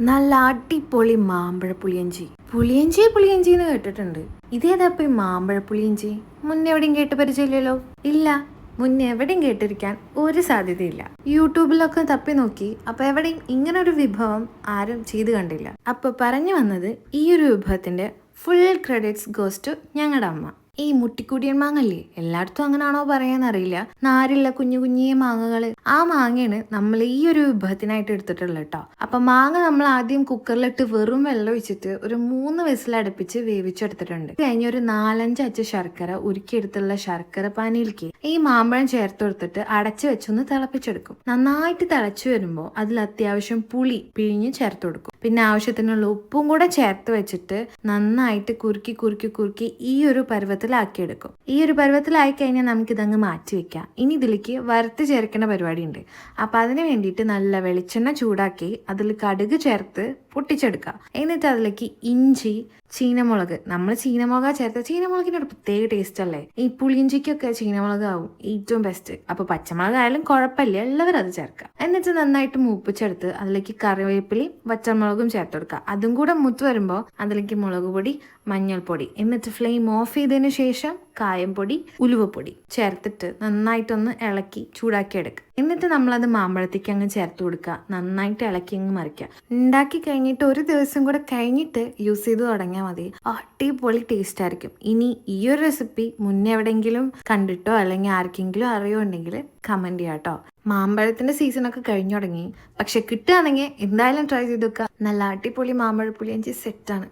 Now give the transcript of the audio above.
നല്ല അടിപൊളി മാമ്പഴ പുളിയഞ്ചി. പുളിയഞ്ചി എന്ന് കേട്ടിട്ടുണ്ട്. ഇതേതാ ഈ മാമ്പഴ പുളിയഞ്ചി? മുന്നേ എവിടെയും കേട്ട് പരിചയമില്ലല്ലോ? ഇല്ല. മുന്നേ എവിടെയും കേട്ടിരിക്കാൻ ഒരു സാധ്യതയില്ല. യൂട്യൂബിലൊക്കെ തപ്പി നോക്കി അപ്പൊ എവിടെയും ഇങ്ങനെ ഒരു വിഭവം ആരും ചെയ്തു കണ്ടില്ല. അപ്പൊ പറഞ്ഞു വന്നത് ഈ ഒരു വിഭവത്തിന്റെ ഫുൾ ക്രെഡിറ്റ്സ് ഗോസ് ടു ഞങ്ങളുടെ അമ്മ. ഈ മുട്ടിക്കുടിയൻ മാങ്ങല്ലേ? എല്ലായിടത്തും അങ്ങനാണോ പറയാന്നറിയില്ല. നാരുള്ള കുഞ്ഞു കുഞ്ഞിയ മാങ്ങകൾ. ആ മാങ്ങയാണ് നമ്മൾ ഈ ഒരു വിഭവത്തിനായിട്ട് എടുത്തിട്ടുള്ളത് കേട്ടോ. അപ്പൊ മാങ്ങ നമ്മൾ ആദ്യം കുക്കറിലിട്ട് വെറും വെള്ളം ഒഴിച്ചിട്ട് ഒരു മൂന്ന് വിസിലടുപ്പിച്ച് വേവിച്ചെടുത്തിട്ടുണ്ട്. കഴിഞ്ഞ ഒരു നാലഞ്ച് അച്ച് ശർക്കര ഉരുക്കിയെടുത്തുള്ള ശർക്കര പാനിയിലേക്ക് ഈ മാമ്പഴം ചേർത്ത് കൊടുത്തിട്ട് അടച്ചു വെച്ചൊന്ന് തിളപ്പിച്ചെടുക്കും. നന്നായിട്ട് തിളച്ചു വരുമ്പോൾ അതിൽ അത്യാവശ്യം പുളി പിഴിഞ്ഞ് ചേർത്ത് കൊടുക്കും. പിന്നെ ആവശ്യത്തിനുള്ള ഉപ്പും കൂടെ ചേർത്ത് വെച്ചിട്ട് നന്നായിട്ട് കുറുക്കി കുറുക്കി കുറുക്കി ഈ ഒരു പരുവത്തിലാക്കിയെടുക്കും ഈ ഒരു പരുവത്തിലായി കഴിഞ്ഞാൽ നമുക്കിതങ്ങ് മാറ്റി വെക്കാം ഇനി ഇതിലേക്ക് വറുത്ത് ചേർക്കേണ്ട പരിപാടിയുണ്ട്. അപ്പൊ അതിന് വേണ്ടിയിട്ട് നല്ല വെളിച്ചെണ്ണ ചൂടാക്കി അതിൽ കടുക് ചേർത്ത് പൊട്ടിച്ചെടുക്കുക. എന്നിട്ട് അതിലേക്ക് ഇഞ്ചി ചീനമുളക്. നമ്മൾ ചീനമുളക ചേർത്ത ചീനമുളകിന് ഒരു പ്രത്യേക ടേസ്റ്റ് അല്ലേ? ഈ പുളിയിഞ്ചിക്കൊക്കെ ചീനമുളക് ആവും ഏറ്റവും ബെസ്റ്റ് അപ്പൊ പച്ചമുളക് ആയാലും കുഴപ്പമില്ല. എല്ലാവരും അത് ചേർക്കുക. എന്നിട്ട് നന്നായിട്ട് മൂപ്പിച്ചെടുത്ത് അതിലേക്ക് കറിവേപ്പിലയും പച്ചമുളകും ചേർത്ത് കൊടുക്കുക അതും കൂടെ മുത്ത് വരുമ്പോൾ അതിലേക്ക് മുളക് പൊടി മഞ്ഞൾപ്പൊടി. എന്നിട്ട് ഫ്ലെയിം ഓഫ് ചെയ്തതിന് ശേഷം കായംപൊടി ഉലുവപ്പൊടി ചേർത്തിട്ട് നന്നായിട്ടൊന്ന് ഇളക്കി ചൂടാക്കി എടുക്കുക എന്നിട്ട് നമ്മളത് മാമ്പഴത്തേക്ക് അങ്ങ് ചേർത്ത് കൊടുക്കുക നന്നായിട്ട് ഇളക്കി അങ്ങ് മറിക്കുക ഉണ്ടാക്കി കഴിഞ്ഞിട്ട് ഒരു ദിവസം കൂടെ കഴിഞ്ഞിട്ട് യൂസ് ചെയ്ത് തുടങ്ങിയാൽ മതി. അടിപൊളി ടേസ്റ്റ് ആയിരിക്കും. ഇനി ഈ ഒരു റെസിപ്പി മുന്നേ എവിടെയെങ്കിലും കണ്ടിട്ടോ അല്ലെങ്കിൽ ആർക്കെങ്കിലും അറിയോ ഉണ്ടെങ്കിൽ കമന്റ് ചെയ്യാം കേട്ടോ മാമ്പഴത്തിന്റെ ഒക്കെ കഴിഞ്ഞു തുടങ്ങി. പക്ഷെ കിട്ടുകയാണെങ്കിൽ എന്തായാലും ട്രൈ ചെയ്ത് നോക്കുക നല്ല അടിപൊളി മാമ്പഴ പുളിയഞ്ചി സെറ്റാണ്